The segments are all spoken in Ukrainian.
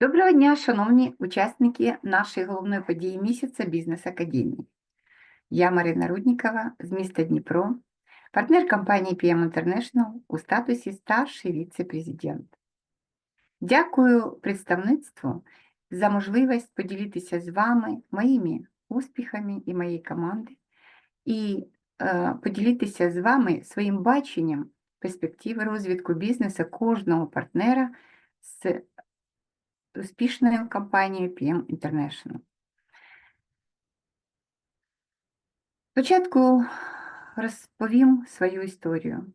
Доброго дня, шановні учасники нашої головної події місяця Бізнес Академії. Я Марина Руднікова з міста Дніпро, партнер компанії PM International у статусі старший віце-президент. Дякую представництву за можливість поділитися з вами моїми успіхами і моєї команди, і е, поділитися з вами своїм баченням перспективи розвитку бізнесу кожного партнера з успішною компанією PM International. Спочатку розповім свою історію.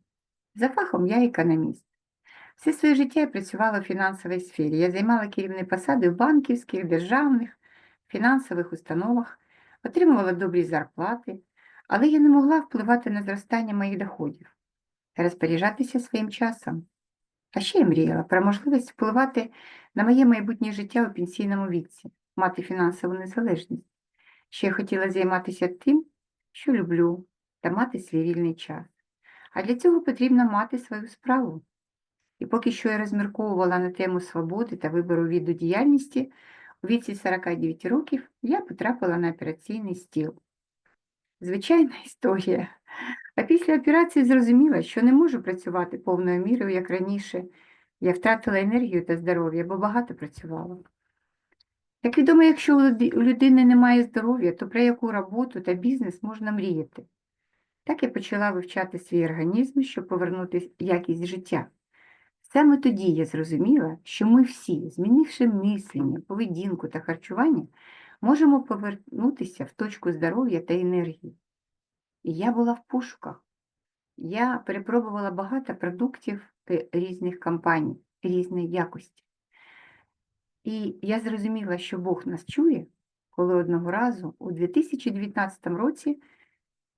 За фахом я економіст. Все своє життя я працювала в фінансовій сфері. Я займала керівні посади в банківських, державних, фінансових установах, отримувала добрі зарплати, але я не могла впливати на зростання моїх доходів розпоряджатися своїм часом. А ще я мріяла про можливість впливати на моє майбутнє життя у пенсійному віці, мати фінансову незалежність. Ще я хотіла займатися тим, що люблю, та мати свій вільний час. А для цього потрібно мати свою справу. І поки що я розмірковувала на тему свободи та вибору віду діяльності, у віці 49 років я потрапила на операційний стіл. Звичайна історія. А після операції зрозуміла, що не можу працювати повною мірою, як раніше. Я втратила енергію та здоров'я, бо багато працювала. Як відомо, якщо у людини немає здоров'я, то про яку роботу та бізнес можна мріяти? Так я почала вивчати свій організм, щоб повернути якість життя. Саме тоді я зрозуміла, що ми всі, змінивши мислення, поведінку та харчування, можемо повернутися в точку здоров'я та енергії. І я була в пошуках. Я перепробувала багато продуктів різних компаній, різної якості. І я зрозуміла, що Бог нас чує, коли одного разу у 2019 році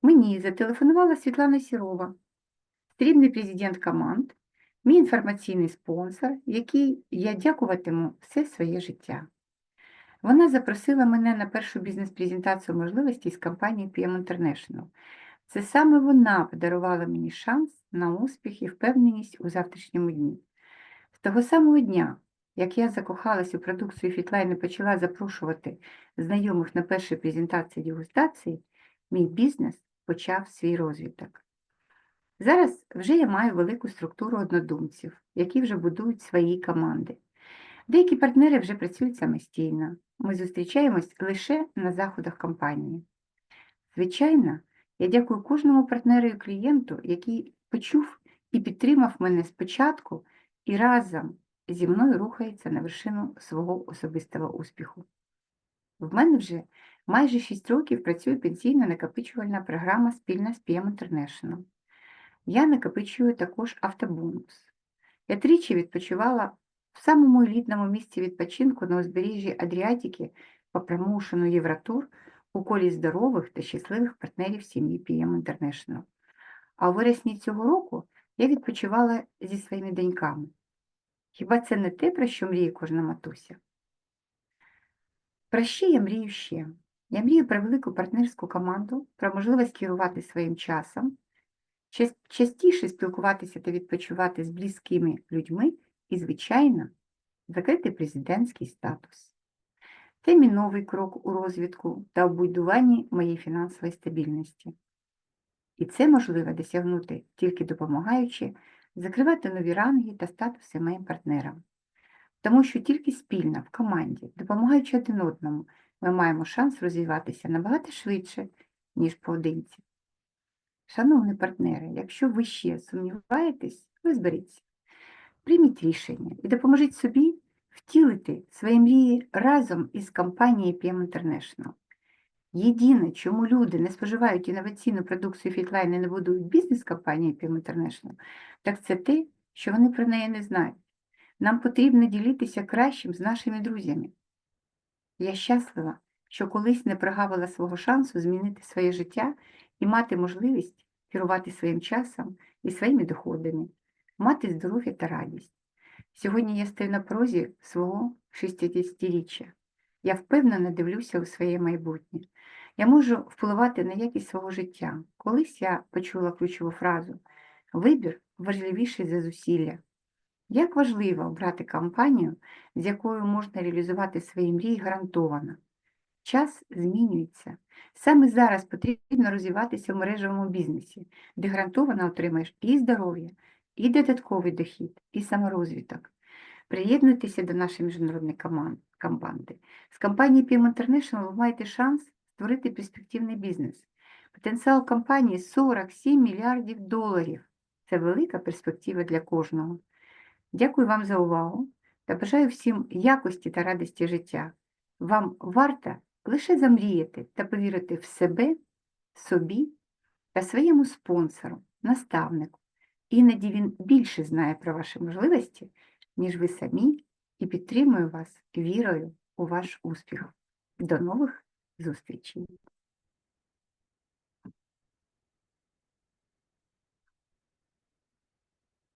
мені зателефонувала Світлана Сірова, стрібний президент команд, мій інформаційний спонсор, який я дякуватиму все своє життя. Вона запросила мене на першу бізнес-презентацію можливостей з компанії PM International. Це саме вона подарувала мені шанс на успіх і впевненість у завтрашньому дні. З того самого дня, як я закохалась у продукцію Фітлайн і почала запрошувати знайомих на перші презентації дегустації, мій бізнес почав свій розвиток. Зараз вже я маю велику структуру однодумців, які вже будують свої команди. Деякі партнери вже працюють самостійно. Ми зустрічаємось лише на заходах компанії. Звичайно, я дякую кожному партнеру і клієнту, який почув і підтримав мене спочатку і разом зі мною рухається на вершину свого особистого успіху. В мене вже майже 6 років працює пенсійно-накопичувальна програма спільна з PM International. Я накопичую також автобонус. Я тричі відпочивала в самому елітному місці відпочинку на узбережжі Адріатики по промоушену Євротур у колі здорових та щасливих партнерів сім'ї PM International. А у вересні цього року я відпочивала зі своїми доньками. Хіба це не те, про що мріє кожна матуся? Про що я мрію ще? Я мрію про велику партнерську команду, про можливість керувати своїм часом, частіше спілкуватися та відпочивати з близькими людьми і, звичайно, закрити президентський статус. Це мій новий крок у розвитку та у будуванні моєї фінансової стабільності. І це можливо досягнути тільки допомагаючи закривати нові ранги та статуси моїм партнерам. Тому що тільки спільно, в команді, допомагаючи один одному, ми маємо шанс розвиватися набагато швидше, ніж поодинці. Шановні партнери, якщо ви ще сумніваєтесь, ви зберіться. Прийміть рішення і допоможіть собі втілити свої мрії разом із компанією PM International. Єдине, чому люди не споживають інноваційну продукцію Фітлайн і не будують бізнес компанії PM International, так це те, що вони про неї не знають. Нам потрібно ділитися кращим з нашими друзями. Я щаслива, що колись не прогавила свого шансу змінити своє життя і мати можливість керувати своїм часом і своїми доходами, мати здоров'я та радість. Сьогодні я стою на прозі свого 60-річчя. Я впевнено дивлюся у своє майбутнє. Я можу впливати на якість свого життя. Колись я почула ключову фразу Вибір важливіший за зусилля. Як важливо обрати компанію, з якою можна реалізувати свої мрії гарантовано. Час змінюється. Саме зараз потрібно розвиватися в мережевому бізнесі, де гарантовано отримаєш і здоров'я, і додатковий дохід, і саморозвиток. Приєднуйтеся до нашої міжнародної коман- команди. З компанією PM International ви маєте шанс створити перспективний бізнес. Потенціал компанії 47 мільярдів доларів. Це велика перспектива для кожного. Дякую вам за увагу та бажаю всім якості та радості життя. Вам варто лише замріяти та повірити в себе, собі та своєму спонсору, наставнику. Іноді він більше знає про ваші можливості, ніж ви самі, і підтримує вас вірою у ваш успіх. До нових зустрічей!